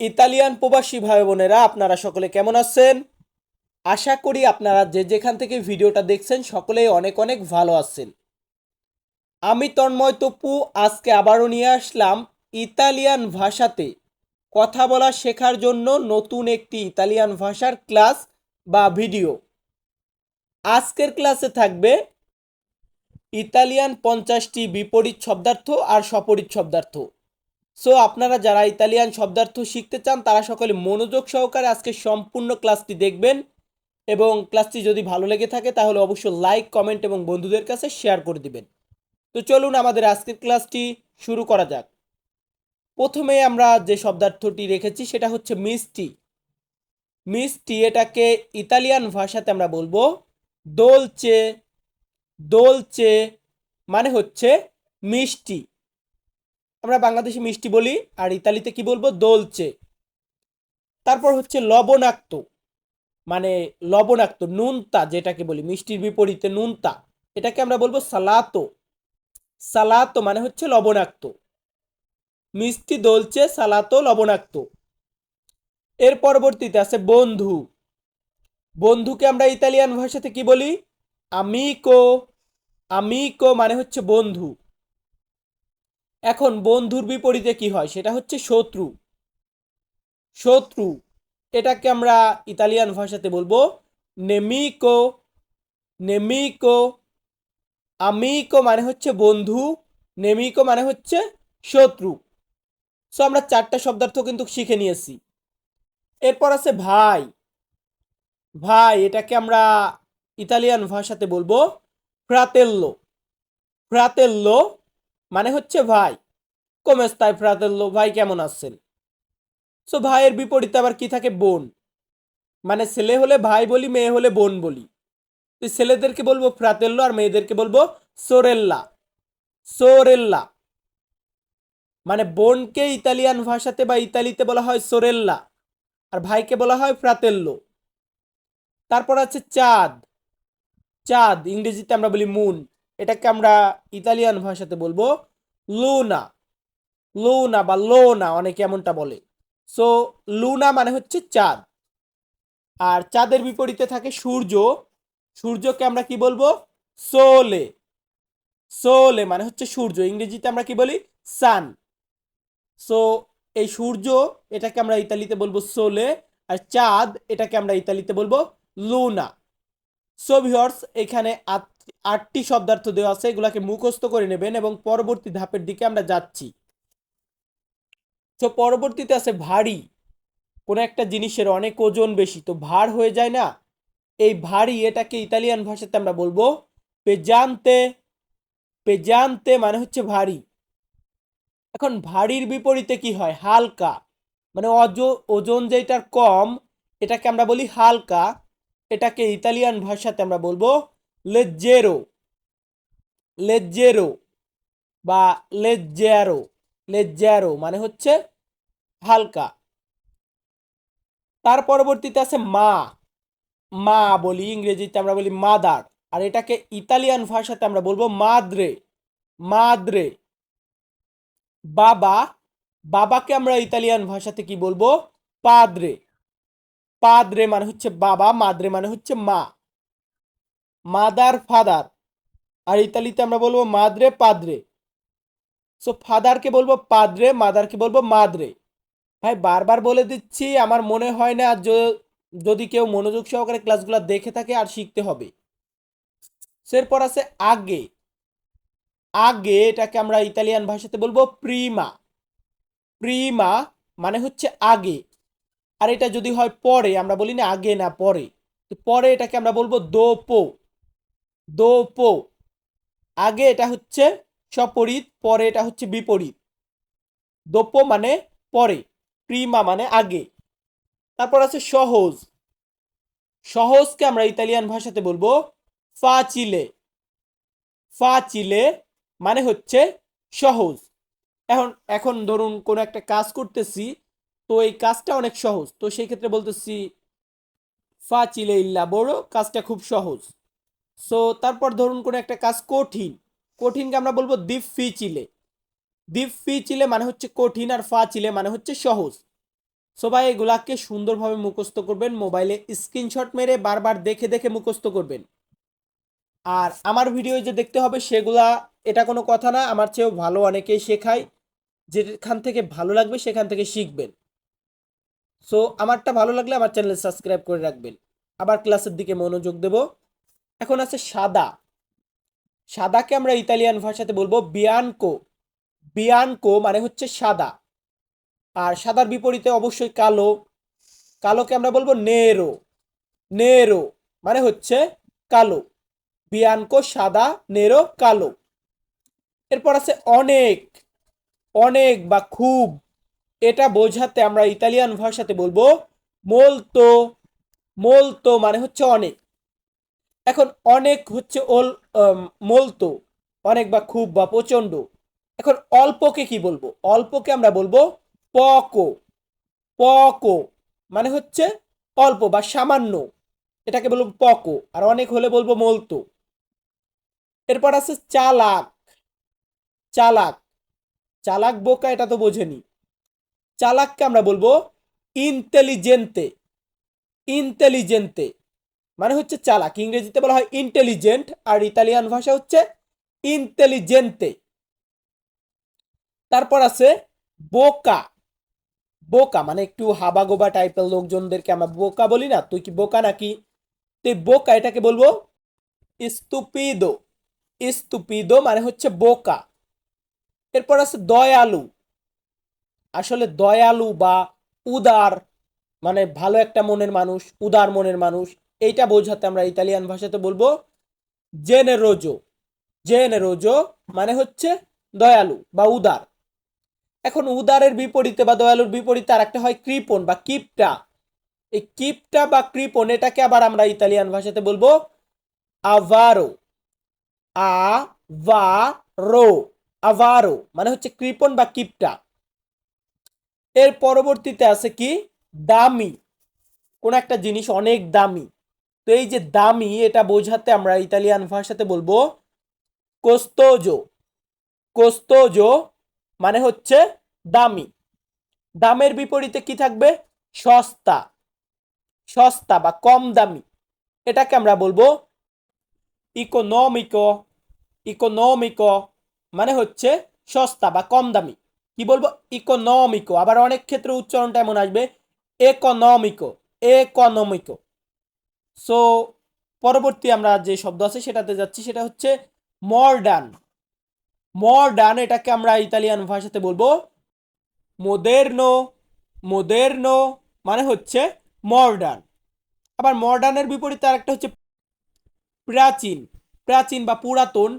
Italian প্রবাসী ভাই বোনেরা, আপনারা সকলে কেমন আছেন? আশা করি আপনারা যে যেখান থেকে ভিডিওটা দেখছেন, সকলেই অনেক অনেক ভালো আছেন। আমি তন্ময় তপু, আজকে আবারও নিয়ে আসলাম ইতালিয়ান ভাষাতে কথা বলা শেখার জন্য নতুন একটি ইতালিয়ান ভাষার ক্লাস বা ভিডিও। আজকের ক্লাসে থাকবে ইতালিয়ান পঞ্চাশটি বিপরীত শব্দার্থ আর সপরিত শব্দার্থ। সো আপনারা যারা ইতালিয়ান শব্দার্থ শিখতে চান, তারা সকলে মনোযোগ সহকারে আজকে সম্পূর্ণ ক্লাসটি দেখবেন। এবং ক্লাসটি যদি ভালো লেগে থাকে, তাহলে অবশ্যই লাইক, কমেন্ট এবং বন্ধুদের কাছে শেয়ার করে দিবেন। তো চলুন আমাদের আজকের ক্লাসটি শুরু করা যাক। প্রথমে আমরা যে শব্দার্থটি রেখেছি, সেটা হচ্ছে মিষ্টি। মিষ্টি এটাকে ইতালিয়ান ভাষাতে আমরা বলব দোলচে। দোলচে মানে হচ্ছে মিষ্টি। আমরা বাংলাদেশে মিষ্টি বলি আর ইতালিতে কি বলব? দোলচে তারপর হচ্ছে লবণাক্ত মানে লবণাক্ত, নুনতা যেটাকে বলি, মিষ্টির বিপরীতে নুনতা, এটাকে আমরা বলব সালাতো। সালাতো মানে হচ্ছে লবণাক্ত। মিষ্টি দোলচে সালাতো, লবণাক্ত। এর পরবর্তীতে আছে বন্ধু। বন্ধুকে আমরা ইতালিয়ান ভাষাতে কি বলি? আমিকো আমিকো মানে হচ্ছে বন্ধু। এখন বন্ধুর বিপরীতে কি হয়? সেটা হচ্ছে শত্রু। শত্রু, এটাকে আমরা ইতালিয়ান ভাষাতে বলব নেমিকো। নেমিকো আমিকো মানে হচ্ছে বন্ধু, নেমিকো মানে হচ্ছে শত্রু। সো আমরা চারটা শব্দার্থ কিন্তু শিখে নিয়েছি। এরপর আছে ভাই। ভাই, এটাকে আমরা ইতালিয়ান ভাষাতে বলব ফ্রাতেল্লো। ফ্রাতেল্লো মানে হচ্ছে ভাই। কমেস্তায় ফ্রাতেল্লো ভাই কেমন আছেন? সো ভাইয়ের বিপরীতে আবার কি থাকে? বোন। মানে ছেলে হলে ভাই বলি, মেয়ে হলে বোন বলি। তো ছেলেদেরকে বলব ফ্রাতেল্লো আর মেয়েদেরকে বলব সোরেল্লা। সোরেল্লা। মানে বোনকে ইতালিয়ান ভাষাতে বা ইতালিতে বলা হয় সোরেল্লা। আর ভাইকে বলা হয় ফ্রাতেল্লো তারপর আছে চাঁদ। চাঁদ, ইংরেজিতে আমরা বলি মুন। এটাকে আমরা ইতালিয়ান ভাষাতে বলব লুনা লুনা বা লোনা অনেকে এমনটা বলে। সো লুনা মানে হচ্ছে চাঁদ। আর চাঁদের বিপরীতে থাকে সূর্য। সূর্যকে আমরা কি বলব? সোলে সোলে মানে হচ্ছে সূর্য। ইংরেজিতে আমরা কি বলি? সান সো এই সূর্য এটাকে আমরা ইতালিতে বলব সোলে আর চাঁদ এটাকে আমরা ইতালিতে বলব লুনা সো ভিউয়ার্স এখানে আটটি শব্দার্থ দেওয়া আছে, এগুলাকে মুখস্থ করে নেবেন এবং পরবর্তী ধাপের দিকে আমরা যাচ্ছি। তো পরবর্তীতে আছে ভারী। কোনো একটা জিনিসের অনেক ওজন বেশি, তো ভার হয়ে যায় না? এই ভারী এটাকে ইতালিয়ান ভাষাতে আমরা বলব পেজান্তে। পেজান্তে মানে হচ্ছে ভারী। এখন ভারীর বিপরীতে কি হয়? হালকা। মানে অজ, ওজন যেটার কম, এটাকে আমরা বলি হালকা। এটাকে ইতালিয়ান ভাষাতে আমরা বলব লেজ্জেরো লেজ্জেরো বা লেজ্জেরো লেজ্জেরো মানে হচ্ছে হালকা। তার পরবর্তীতে আছে মা। মা বলি, ইংরেজিতে আমরা বলি মাদার আর এটাকে ইতালিয়ান ভাষাতে আমরা বলব মাদ্রে মাদ্রে বাবা, বাবাকে আমরা ইতালিয়ান ভাষাতে কি বলব? পাদ্রে পাদ্রে মানে হচ্ছে বাবা মাদ্রে মানে হচ্ছে মা। Mother father. আর ইতালিতে আমরা বলব মাদ্রে পাদ্রে। সো ফাদারকে বলব পাদ্রে, মাদারকে বলব মাদ্রে। ভাই, বারবার বলে দিচ্ছি, আমার মনে হয় না যদি কেউ মনোযোগ সহকারে ক্লাসগুলো দেখে থাকে আর শিখতে হবে। এরপর আছে আগে। আগে এটাকে আমরা ইতালিয়ান ভাষাতে বলব প্রিমা। প্রিমা মানে হচ্ছে আগে। আর এটা যদি হয় পরে, আমরা বলি না আগে না পরে। তো পরে এটাকে আমরা বলব দোপো। দোপো। আগে এটা হচ্ছে সপরিত, পরে এটা হচ্ছে বিপরীত। দোপো মানে পরে, প্রিমা মানে আগে। তারপর আছে সহজ। সহজকে আমরা ইতালিয়ান ভাষাতে বলব ফাচিলে ফাচিলে মানে হচ্ছে সহজ। এখন এখন ধরুন কোনো একটা কাজ করতেছি, তো এই কাজটা অনেক সহজ। তো সেই ক্ষেত্রে বলতেছি ফাচিলে ইল্লা বড়, কাজটা খুব সহজ। সো তারপর ধরুন কোনো একটা কাজ কঠিন। কঠিনকে আমরা বলব দ্বীপ ফি চিলে দ্বীপ ফি চিলে মানে হচ্ছে কঠিন আর ফা চিলে মানে হচ্ছে সহজ। সো ভাই, এগুলাকে সুন্দরভাবে মুখস্থ করবেন, মোবাইলে স্ক্রিনশট মেরে বারবার দেখে দেখে মুখস্থ করবেন। আর আমার ভিডিও যে দেখতে হবে সেগুলা, এটা কোনো কথা না, আমার চেয়েও ভালো অনেকেই শেখায়, যেখান থেকে ভালো লাগবে সেখান থেকে শিখবেন। সো আমারটা ভালো লাগলে আমার চ্যানেল সাবস্ক্রাইব করে রাখবেন। আবার ক্লাসের দিকে মনোযোগ দেব। এখন আছে সাদা। সাদাকে আমরা ইতালিয়ান ভাষাতে বলব বিয়ানকো। বিয়ানকো মানে হচ্ছে সাদা। আর সাদার বিপরীতে অবশ্যই কালো। কালোকে আমরা বলব নেরো। নেরো মানে হচ্ছে কালো। বিয়ানকো সাদা, নেরো কালো। এরপর আছে অনেক। অনেক বা খুব। এটা বোঝাতে আমরা ইতালিয়ান ভাষাতে বলব মোলতো। মোলতো মানে হচ্ছে অনেক। এখন অনেক হচ্ছে ওল মলতো, অনেক বা খুব বা প্রচণ্ড। এখন অল্পকে কি বলব? অল্পকে আমরা বলব পকো। পকো মানে হচ্ছে অল্প বা সামান্য। এটাকে বলব পকো, আর অনেক হলে বলব মলতো। এরপর আছে চালাক। চালাক। চালাক বোকা এটা তো বোঝেনি। চালাককে আমরা বলব ইন্টেলিজেন্তে। ইন্টেলিজেন্তে। মানে হচ্ছে চালাক। ইংরেজিতে বলা হয় ইন্টেলিজেন্ট আর ইতালিয়ান ভাষা হচ্ছে ইন্টেলিজেন্তে তারপর আছে বোকা। বোকা মানে একটু হাবাগোবা টাইপের লোকজনদেরকে আমরা বোকা বলি না। তুই কি বোকা নাকি? তুই বোকা, এটাকে বলব ইস্তুপিদো ইস্তুপিদো মানে হচ্ছে বোকা। এরপর আছে দয়ালু। আসলে দয়ালু বা উদার মানে ভালো একটা মনের মানুষ, উদার মনের মানুষ। এইটা বোঝাতে আমরা ইতালিয়ান ভাষাতে বলব জেনেরোজো জেনেরোজো মানে হচ্ছে দয়ালু বা উদার। এখন উদারের বিপরীতে বা দয়ালুর বিপরীতে আর একটা হয় কৃপণ বা কিপটা। এই কিপটা বা কৃপণ এটাকে আবার আমরা ইতালিয়ান ভাষাতে বলব আভারো। আ ভা রো আভারো মানে হচ্ছে কৃপণ বা কিপটা। এর পরবর্তীতে আছে কি? দামি। কোন একটা জিনিস অনেক দামি। তো এই যে দামি, এটা বোঝাতে আমরা ইতালিয়ান ভাষাতে বলব কোস্তোজো কোস্তোজো মানে হচ্ছে দামি। দামের বিপরীতে কি থাকবে? সস্তা। সস্তা বা কম দামি। এটাকে আমরা বলব ইকোনমিকো ইকোনমিকো মানে হচ্ছে সস্তা বা কম দামি। কি বলব? ইকোনমিকো আবার অনেক ক্ষেত্রে উচ্চারণটা এমন আসবে। একোনমিকো একোনমিকো সো পরবর্তী আমরা যে শব্দ আছে সেটাতে যাচ্ছি, সেটা হচ্ছে মডার্ন মডার্ন এটাকে আমরা ইতালিয়ান ভাষাতে বলব মোদেরনো মোদেরনো মানে হচ্ছে মডার্ন আবার মডার্নের বিপরীতে আরেকটা হচ্ছে প্রাচীন। প্রাচীন বা পুরাতন,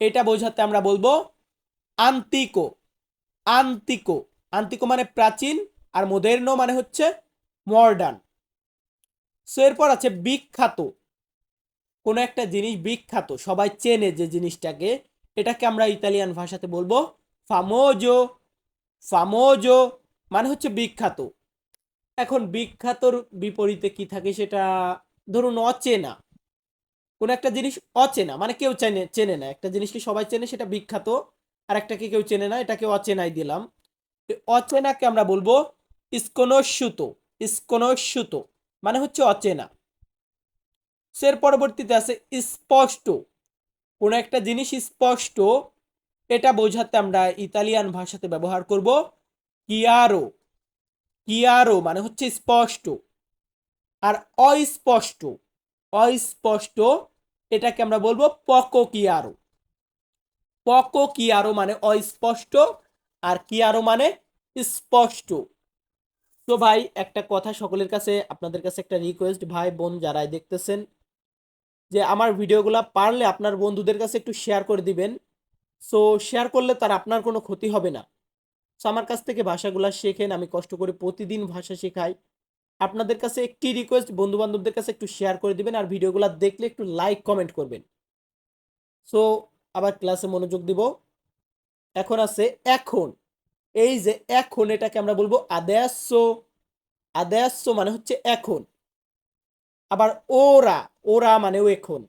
এটা বোঝাতে আমরা বলব আন্তিকো আন্তিকো আন্তিকো মানে প্রাচীন আর মোদেরনো মানে হচ্ছে মডার্ন সো এরপর আছে বিখ্যাত। কোনো একটা জিনিস বিখ্যাত, সবাই চেনে যে জিনিসটাকে। এটাকে আমরা ইতালিয়ান ভাষাতে বলব ফামোজো ফামোজো মানে হচ্ছে বিখ্যাত। এখন বিখ্যাতর বিপরীতে কি থাকে সেটা ধরুন অচেনা। কোন একটা জিনিস অচেনা মানে কেউ চেনে চেনে না। একটা জিনিসকে সবাই চেনে সেটা বিখ্যাত, আর একটাকে কেউ চেনে না, এটাকে অচেনাই দিলাম। অচেনাকে আমরা বলব ইস্কনস্যুত ইস্কনস্যুত মানে হচ্ছে অচেনা। সের পরবর্তীতে আছে স্পষ্ট। কোনো একটা জিনিস স্পষ্ট, এটা বোঝাতে আমরা ইতালিয়ান ভাষাতে ব্যবহার করব কিয়ারো কিয়ারো মানে হচ্ছে স্পষ্ট। আর অস্পষ্ট অস্পষ্ট এটাকে আমরা বলব পকো কিয়ারো পকো কিয়ারো মানে অস্পষ্ট আর কিয়ারো মানে স্পষ্ট তো ভাই, একটা কথা সকলের কাছে, আপনাদের কাছে একটা রিকোয়েস্ট ভাই, বোন যারাই দেখতেছেন, যে আমার ভিডিওগুলো পারলে আপনার বন্ধুদের কাছে একটু শেয়ার করে দিবেন। সো শেয়ার করলে তার আপনার কোনো ক্ষতি হবে না। সো আমার কাছ থেকে ভাষাগুলো শেখেন, আমি কষ্ট করে প্রতিদিন ভাষা শেখাই। আপনাদের কাছে একটি রিকোয়েস্ট বন্ধু বান্ধবদের কাছে একটু শেয়ার করে দিবেন আর ভিডিওগুলো দেখলে একটু লাইক কমেন্ট করবেন। সো আবার ক্লাসে মনোযোগ দিব। এখন আছে, এখন এই যে এখন এটাকে আমরা বলব আদেয়াস্য। আদেয়াস্য মানে হচ্ছে এখন। আবার ওরা ওরা মানেও এখন।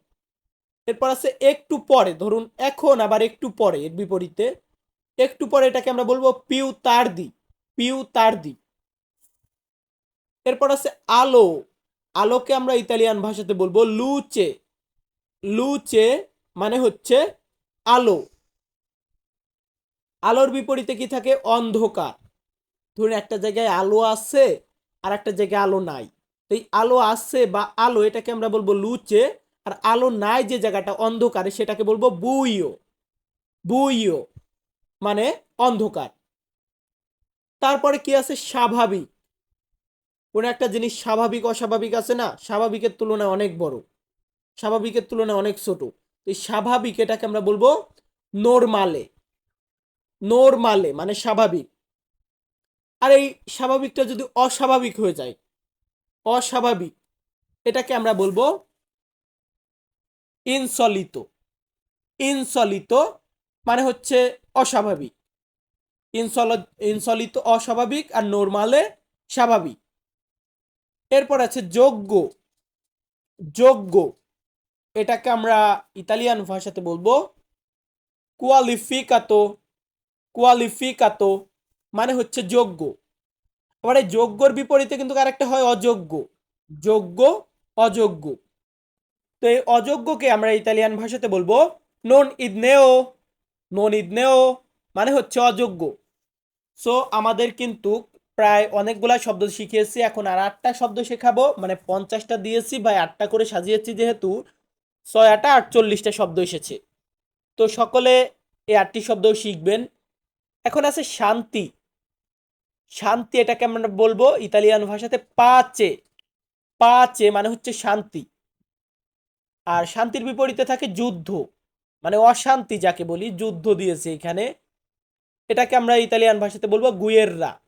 এরপর আছে একটু পরে, ধরুন এখন আবার একটু পরে, এর বিপরীতে। একটু পরে এটাকে আমরা বলব পিউ তার দি পিউ তার দি এরপর আছে আলো। আলোকে আমরা ইতালিয়ান ভাষাতে বলব লুচে। লুচে মানে হচ্ছে আলো। আলোর বিপরীতে কি থাকে? অন্ধকার। ধরুন একটা জায়গায় আলো আছে আর একটা জায়গায় আলো নাই। তো এই আলো আছে বা আলো এটাকে আমরা বলব লুচে আর আলো নাই যে জায়গাটা অন্ধকারে সেটাকে বলব বুইও বুইও মানে অন্ধকার। তারপরে কি আছে? স্বাভাবিক। কোনো একটা জিনিস স্বাভাবিক, অস্বাভাবিক আছে না? স্বাভাবিকের তুলনায় অনেক বড়। স্বাভাবিকের তুলনায় অনেক ছোট। এই স্বাভাবিক এটাকে আমরা বলব নর্মালে। নর্মালে মানে স্বাভাবিক। আর এই স্বাভাবিকটা যদি অস্বাভাবিক হয়ে যায়, অস্বাভাবিক, এটাকে আমরা বলব ইনসলিত। ইনসলিত মানে হচ্ছে অস্বাভাবিক। ইনসল, ইনসলিত অস্বাভাবিক আর নর্মালে স্বাভাবিক। এরপর আছে যোগ্য। যোগ্য, এটাকে আমরা ইতালিয়ান ভাষাতে বলব কোয়ালিফিকাতো কোয়ালিফিকাতো মানে হচ্ছে যোগ্য। আবার এই যোগ্যর বিপরীতে কিন্তু আরেকটা হয় অযোগ্য। যোগ্য, অযোগ্য। তো এই অযোগ্যকে আমরা ইতালিয়ান ভাষাতে বলব নন ইদনেও নন ইদনেও মানে হচ্ছে অযোগ্য। সো আমাদের কিন্তু প্রায় অনেকগুলা শব্দ শিখিয়েছি, এখন আর আটটা শব্দ শেখাবো মানে পঞ্চাশটা দিয়েছি বা আটটা করে সাজিয়েছি যেহেতু ছয় আটা আটচল্লিশটা শব্দ এসেছে। তো সকলে এই আটটি শব্দও শিখবেন। এখন আছে শান্তি। শান্তি এটাকে আমরা বলব ইতালিয়ান ভাষাতে পাচে। পাচে মানে হচ্ছে শান্তি। আর শান্তির বিপরীতে থাকে যুদ্ধ। মানে অশান্তি যাকে বলি, যুদ্ধ দিয়েছে এখানে। এটাকে আমরা ইতালিয়ান ভাষাতে বলব গুয়েররা।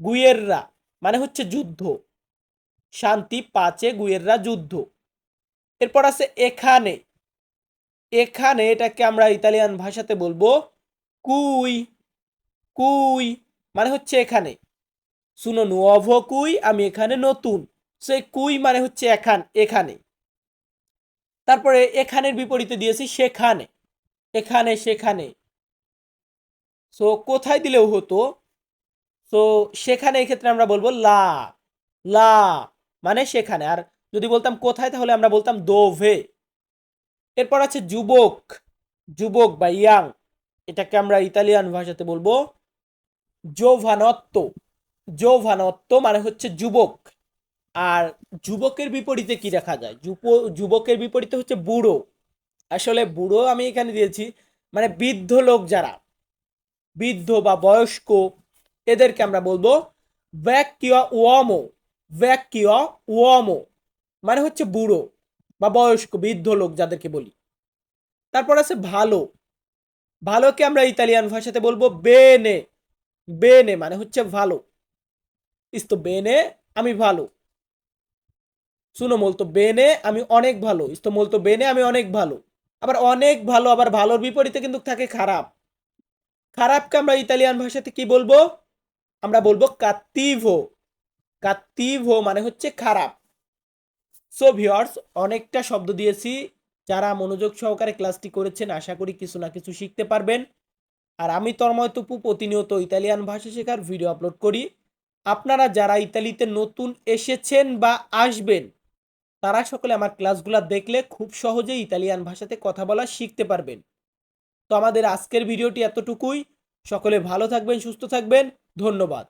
গুয়েররা মানে হচ্ছে যুদ্ধ। শান্তি, পাচে, গুয়েররা, যুদ্ধ। এরপর আছে এখানে। এখানে এটাকে আমরা ইতালিয়ান ভাষাতে বলব কুই। কুই মানে হচ্ছে এখানে। শুনো নুয়ভ কুই, আমি এখানে নতুন। সেই কুই মানে হচ্ছে এখান এখানে। তারপরে এখানের বিপরীতে দিয়েছি সেখানে। এখানে, সেখানে। সো কোথায় দিলেও হতো। সো সেখানে এক্ষেত্রে আমরা বলব লা। লা মানে সেখানে। আর যদি বলতাম কোথায়, তাহলে আমরা বলতাম দোভে। এরপর আছে যুবক। যুবক বা ইয়াং। এটাকে আমরা ইতালিয়ান ভাষাতে বলব জোভানত্ব জোভানত্ব মানে হচ্ছে যুবক। আর যুবকের বিপরীতে কি দেখা যায়? যুব- যুবকের বিপরীতে হচ্ছে বুড়ো। আসলে বুড়ো আমি এখানে দিয়েছি মানে বৃদ্ধ লোক যারা, বৃদ্ধ বা বয়স্ক, এদেরকে আমরা বলব ভ্যাকিয়া ওয়ামো ভ্যাকিয়া ওয়ামো মানে হচ্ছে বুড়ো বা বয়স্ক, বৃদ্ধ লোক যাদেরকে বলি। তারপর আছে ভালো। ভালোকে আমরা ইতালিয়ান ভাষাতে বলব বেনে। বেনে মানে হচ্ছে ভালো। ইস্তো বেনে আমি ভালো। শুনো বলতো বেনে আমি অনেক ভালো। ইস্তো বলতো বেনে আমি অনেক ভালো। আবার অনেক ভালো, আবার ভালোর বিপরীতে কিন্তু থাকে খারাপ। খারাপকে আমরা ইতালিয়ান ভাষাতে কি বলব? আমরা বলব কাত্তিভো কাত্তিভো মানে হচ্ছে খারাপ। সো ভিওর্স অনেকটা শব্দ দিয়েছি। যারা মনোযোগ সহকারে ক্লাসটি করেছেন, আশা করি কিছু না কিছু শিখতে পারবেন। আর আমি তন্ময় তপু প্রতিনিয়ত ইতালিয়ান ভাষা শেখার ভিডিও আপলোড করি। আপনারা যারা ইতালিতে নতুন এসেছেন বা আসবেন, তারা সকলে আমার ক্লাসগুলো দেখলে খুব সহজে ইতালিয়ান ভাষাতে কথা বলা শিখতে পারবেন। তো আমাদের আজকের ভিডিওটি এতটুকুই। সকলে ভালো থাকবেন, সুস্থ থাকবেন। ধন্যবাদ।